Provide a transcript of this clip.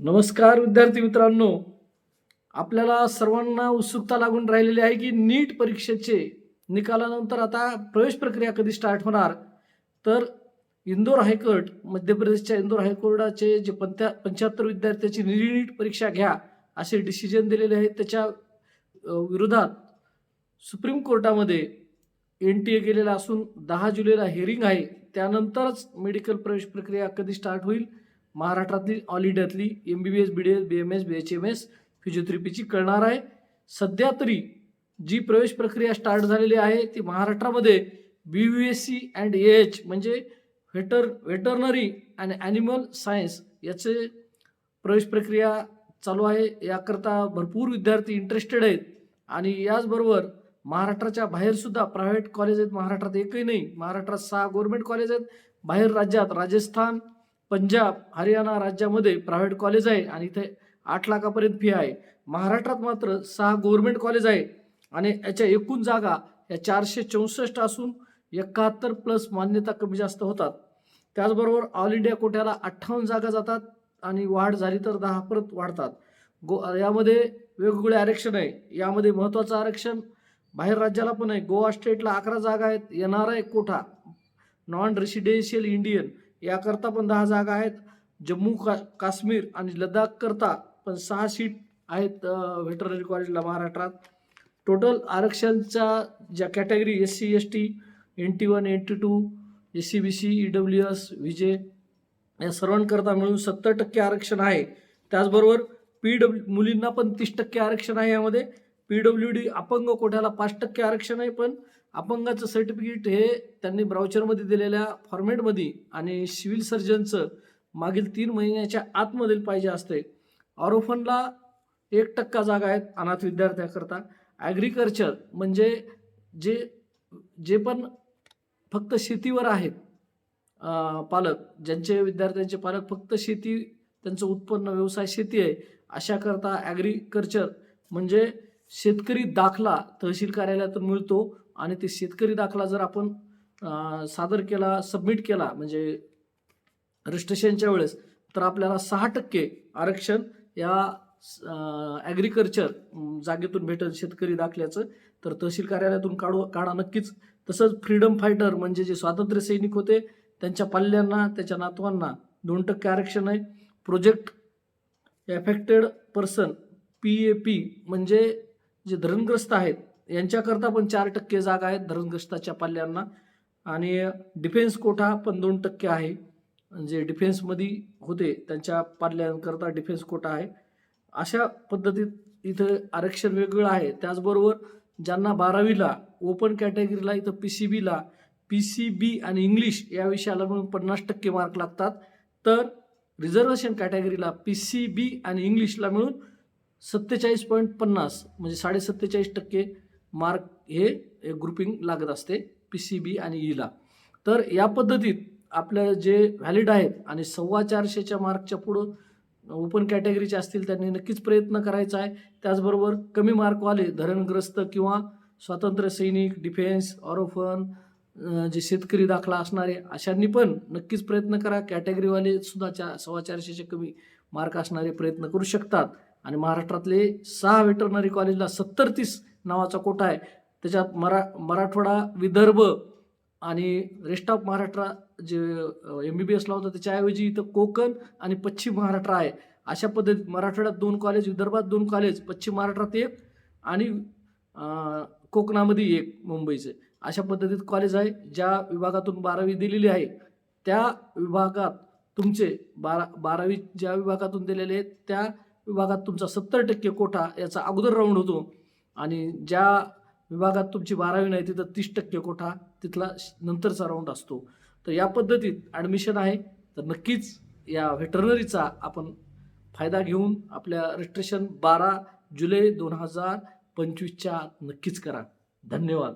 नमस्कार विद्यार्थी मित्रांनो. आपल्याला सर्वांना उत्सुकता लागून राहिलेली आहे की नीट परीक्षेचे निकालानंतर आता प्रवेश प्रक्रिया कधी स्टार्ट होणार? तर इंदोर हायकोर्ट मध्य प्रदेशच्या इंदोर हायकोर्टाचे जे पंत्या पंच्याहत्तर विद्यार्थ्याची नीट परीक्षा घ्या असे डिसिजन दिलेले आहेत. त्याच्या विरोधात सुप्रीम कोर्टामध्ये एन टी ए गेलेला असून दहा जुलैला हिअरिंग आहे. त्यानंतरच मेडिकल प्रवेश प्रक्रिया कधी स्टार्ट होईल? महाराष्ट्रातली all इंडियातली M B B S B D S B M S B H M S फिजिओथेरपीची कळणार आहे. सध्या तरी जी प्रवेश प्रक्रिया स्टार्ट झालेली आहे ती महाराष्ट्रामध्ये B V S C and A H म्हणजे veter veterinary and animal science याचे प्रवेश प्रक्रिया चालू आहे. याकरता भरपूर विद्यार्थी इंटरेस्टेड आहेत. आणि याचबरोबर महाराष्ट्राच्या बाहेरसुद्धा प्रायव्हेट कॉलेज आहेत. महाराष्ट्रात एकही नाही. महाराष्ट्रात सहा गव्हर्मेंट कॉलेज आहेत. बाहेर राज्यात राजस्थान पंजाब हरियाणा राज्यामध्ये प्रायव्हेट कॉलेज आहे आणि इथे आठ लाखापर्यंत फी आहे. महाराष्ट्रात मात्र सहा गव्हर्मेंट कॉलेज आहे आणि याच्या एकूण जागा या चारशे चौसष्ट असून एकाहत्तर प्लस मान्यता कमी जास्त होतात. त्याचबरोबर ऑल इंडिया कोट्याला अठ्ठावन्न जागा जातात आणि वाढ झाली तर दहा परत वाढतात. गो यामध्ये वेगवेगळे आरक्षण आहे. यामध्ये महत्त्वाचं आरक्षण बाहेर राज्याला पण आहे. गोवा स्टेटला अकरा जागा आहेत. N R I quota? Non residential Indian याकरता पण दहा जागा आहेत. जम्मू का काश्मीर आणि लडाख करता पण सहा सीट आहेत व्हेटरनरी कॉलेजला महाराष्ट्रात. टोटल आरक्षणच्या ज्या category S C S T N T one N T two S C B C E W S VJ या सर्वांकरता मिळून सत्तर टक्के आरक्षण आहे. त्याचबरोबर पी डब्ल्यू मुलींना पण तीस टक्के आरक्षण आहे यामध्ये. पी डब्ल्यू डी अपंग कोट्याला पाच टक्के आरक्षण आहे पण अपंगाचं सर्टिफिकेट हे त्यांनी ब्राउचरमध्ये दिलेल्या फॉर्मॅटमध्ये आणि सिव्हिल सर्जनचं मागील तीन महिन्याच्या आतमधील पाहिजे असते. ऑरोफनला एक टक्का जागा आहेत अनाथ विद्यार्थ्याकरता. ॲग्रिकल्चर म्हणजे जे जे पण फक्त शेतीवर आहेत पालक ज्यांचे विद्यार्थ्यांचे पालक फक्त शेती त्यांचं उत्पन्न व्यवसाय शेती आहे अशाकरता ॲग्रिकल्चर म्हणजे शेतकरी दाखला तहसील कार्यालयातून मिळतो. आणि ते शेतकरी दाखला जर आपण सादर केला सबमिट केला म्हणजे रजिस्ट्रेशनच्या वेळेस तर आपल्याला सहा टक्के आरक्षण या ॲग्रिकल्चर जागेतून भेटेल शेतकरी दाखल्याचं. तर तहसील कार्यालयातून काढू काढा नक्कीच. तसंच फ्रीडम फायटर म्हणजे जे स्वातंत्र्य सैनिक होते त्यांच्या पाल्यांना त्याच्या नातवांना दोन टक्के आरक्षण आहे. Project affected person P A P म्हणजे जे धरणग्रस्त आहेत यांच्याकरता पण चार टक्के जागा आहेत धरणग्रस्ताच्या पाल्यांना. आणि डिफेन्स कोठा पण दोन टक्के आहे. म्हणजे जे डिफेन्समध्ये होते त्यांच्या पाल्यांकरता डिफेन्स कोटा आहे. अशा पद्धतीत इथं आरक्षण वेगळं आहे. त्याचबरोबर ज्यांना बारावीला ओपन कॅटेगरीला इथं पी सी बीला पी सी बी आणि इंग्लिश या विषयाला मिळून पन्नास टक्के मार्क लागतात. तर रिझर्वेशन कॅटेगरीला पी सी बी आणि इंग्लिशला मिळून सत्तेचाळीस पॉईंट पन्नास म्हणजे साडे सत्तेचाळीस टक्के मार्क हे ग्रुपिंग लागत असते पी सी बी आणि e ईला तर या पद्धतीत आपल्या जे व्हॅलिड आहेत आणि सव्वा चारशेच्या मार्कच्या पुढं ओपन कॅटेगरीचे असतील त्यांनी नक्कीच प्रयत्न करायचा आहे. त्याचबरोबर कमी मार्कवाले धरणग्रस्त किंवा स्वातंत्र्य सैनिक डिफेन्स ऑरोफन जे शेतकरी दाखला असणारे अशांनी पण नक्कीच प्रयत्न करा. कॅटेगरीवाले सुद्धा चा सव्वा चारशेचे कमी मार्क असणारे प्रयत्न करू शकतात. आणि महाराष्ट्रातले सहा वेटरनरी कॉलेजला सत्तर तीस नावाचा कोटा आहे. त्याच्यात मरा मराठवाडा विदर्भ आणि रेस्ट ऑफ महाराष्ट्र जे एम बी बी एसला होतं त्याच्याऐवजी इथं कोकण आणि पश्चिम महाराष्ट्र आहे. अशा पद्धतीत मराठवाड्यात दोन कॉलेज विदर्भात दोन कॉलेज पश्चिम महाराष्ट्रात एक आणि कोकणामध्ये एक मुंबईचे. अशा पद्धतीत कॉलेज आहे ज्या विभागातून बारावी दिलेली आहे. त्या विभागात तुमचे बारा बारावी ज्या विभागातून दिलेले आहेत त्या विभागात तुमचा सत्तर टक्के कोटा याचा अगोदर राऊंड होतो. आणि ज्या विभागात तुमची बारावी नाही तिथं तीस टक्के कोटा तिथला नंतरचा राऊंड असतो. तर या पद्धतीत ॲडमिशन आहे. तर नक्कीच या व्हेटरनरीचा आपण फायदा घेऊन आपल्या रजिस्ट्रेशन बारा जुलै दोन हजार पंचवीसच्या नक्कीच करा. धन्यवाद.